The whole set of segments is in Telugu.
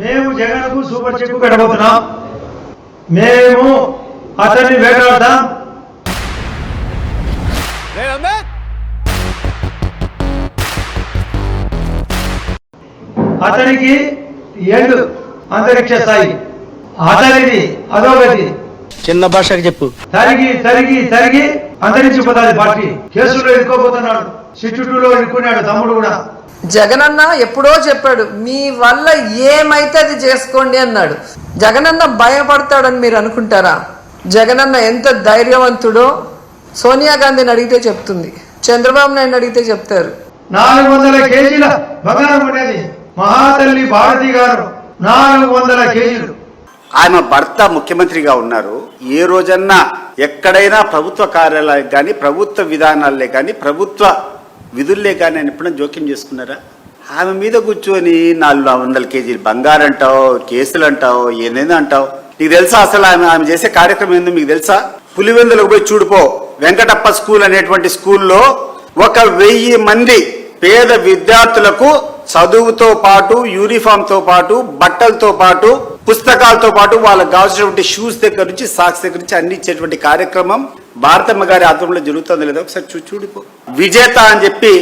మేము జగన్కు సూపర్ చెక్కు పెట్టబోతున్నాం. మేము అతన్ని వేటాడతాం. అతనికి ఎండు అంతరిక్ష స్థాయి. అతనిది అధోగతి. చిన్న భాషకు చెప్పు. తరిగి తరిగి తరిగి అంతరించిపోతుంది పార్టీ. కేసులో ఇరుక్కోబోతున్నాడు సిట్టులో ఇరుక్కున్నాడు తమ్ముడు కూడా. జగనన్న ఎప్పుడో చెప్పాడు మీ వల్ల ఏమైతే అది చేసుకోండి అన్నాడు. జగనన్న భయపడతాడని మీరు అనుకుంటారా? జగనన్న ఎంత ధైర్యవంతుడో సోనియా గాంధీని అడిగితే చెప్తుంది చంద్రబాబు నాయుడు అడిగితే చెప్తారు. నాలుగు వందల కేజీల బంగారం ఉండేది మహాతల్లి భారతి గారు నాలుగు వందల కేజీలు. ఆమె భర్త ముఖ్యమంత్రిగా ఉన్నారు. ఏ రోజన్నా ఎక్కడైనా ప్రభుత్వ కార్యాలయాలకు కానీ ప్రభుత్వ విధానాలే కానీ ప్రభుత్వ విధుల్లే కానీ ఆయన ఎప్పుడైనా జోక్యం చేసుకున్నారా? ఆమె మీద కూర్చొని నాలుగు వందల కేజీలు బంగారు అంటావు కేసులు అంటావు ఏదేదో అంటావు నీకు తెలుసా అసలు ఆమె ఆమె చేసే కార్యక్రమం ఏందో మీకు తెలుసా? పులివెందులకు పోయి చూడిపో వెంకటప్ప స్కూల్ అనేటువంటి స్కూల్లో ఒక వెయ్యి మంది పేద విద్యార్థులకు చదువుతో పాటు యూనిఫామ్తో పాటు బట్టలతో పాటు పుస్తకాలతో పాటు వాళ్ళకు కావాల్సినటువంటి షూస్ దగ్గర నుంచి సాక్స్ దగ్గర నుంచి అన్ని ఇచ్చేటువంటి కార్యక్రమం భారతమ్మ గారి ఆధ్వర్యంలో జరుగుతుందో లేదో ఒకసారి చూ చూడిపో. విజేత అని చెప్పి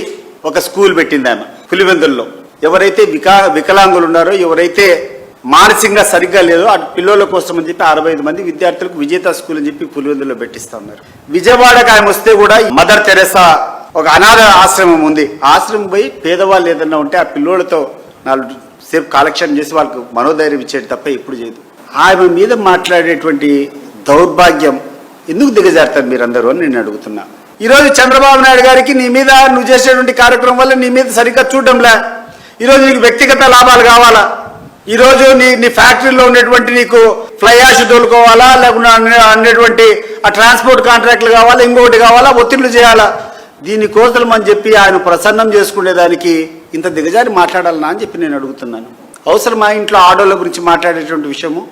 ఒక స్కూల్ పెట్టింది ఆమె పులివెందుల్లో. ఎవరైతే వికా వికలాంగులు ఉన్నారో ఎవరైతే మానసికంగా సరిగ్గా లేదో అటు పిల్లల కోసం అని చెప్పి అరవై ఐదు మంది విద్యార్థులకు విజేత స్కూల్ అని చెప్పి పులివెందుల్లో పెట్టిస్తా ఉన్నారు విజయవాడకు ఆయన వస్తే కూడా మదర్ తెరెసా ఒక అనాథ ఆశ్రమం ఉంది. ఆశ్రమం పోయి పేదవాళ్ళు ఏదన్నా ఉంటే ఆ పిల్లోళ్ళతో నాలుగు సేపు కాలక్షేపం చేసి వాళ్ళకు మనోధైర్యం ఇచ్చేది తప్ప ఎప్పుడు చేయదు. ఆమె మీద మాట్లాడేటువంటి దౌర్భాగ్యం ఎందుకు దిగజారుతారు మీరందరూ అని నేను అడుగుతున్నా. ఈరోజు చంద్రబాబు నాయుడు గారికి నీ మీద నువ్వు చేసేటువంటి కార్యక్రమం వల్ల నీ మీద సరిగ్గా చూడడంలే? ఈరోజు నీకు వ్యక్తిగత లాభాలు కావాలా? ఈరోజు నీ నీ ఫ్యాక్టరీలో ఉన్నటువంటి నీకు ఫ్లై యాష్ తోలుకోవాలా? లేకుండా అనేటువంటి ఆ ట్రాన్స్పోర్ట్ కాంట్రాక్ట్లు కావాలా? ఇంకొకటి కావాలా? ఒత్తిళ్ళు చేయాలా? దీన్ని అని చెప్పి ఆయన ప్రసన్నం చేసుకునేదానికి ఇంత దిగజారి మాట్లాడాలనా అని చెప్పి నేను అడుగుతున్నాను. అవసరం మా ఇంట్లో ఆడోళ్ళ గురించి మాట్లాడేటువంటి విషయము?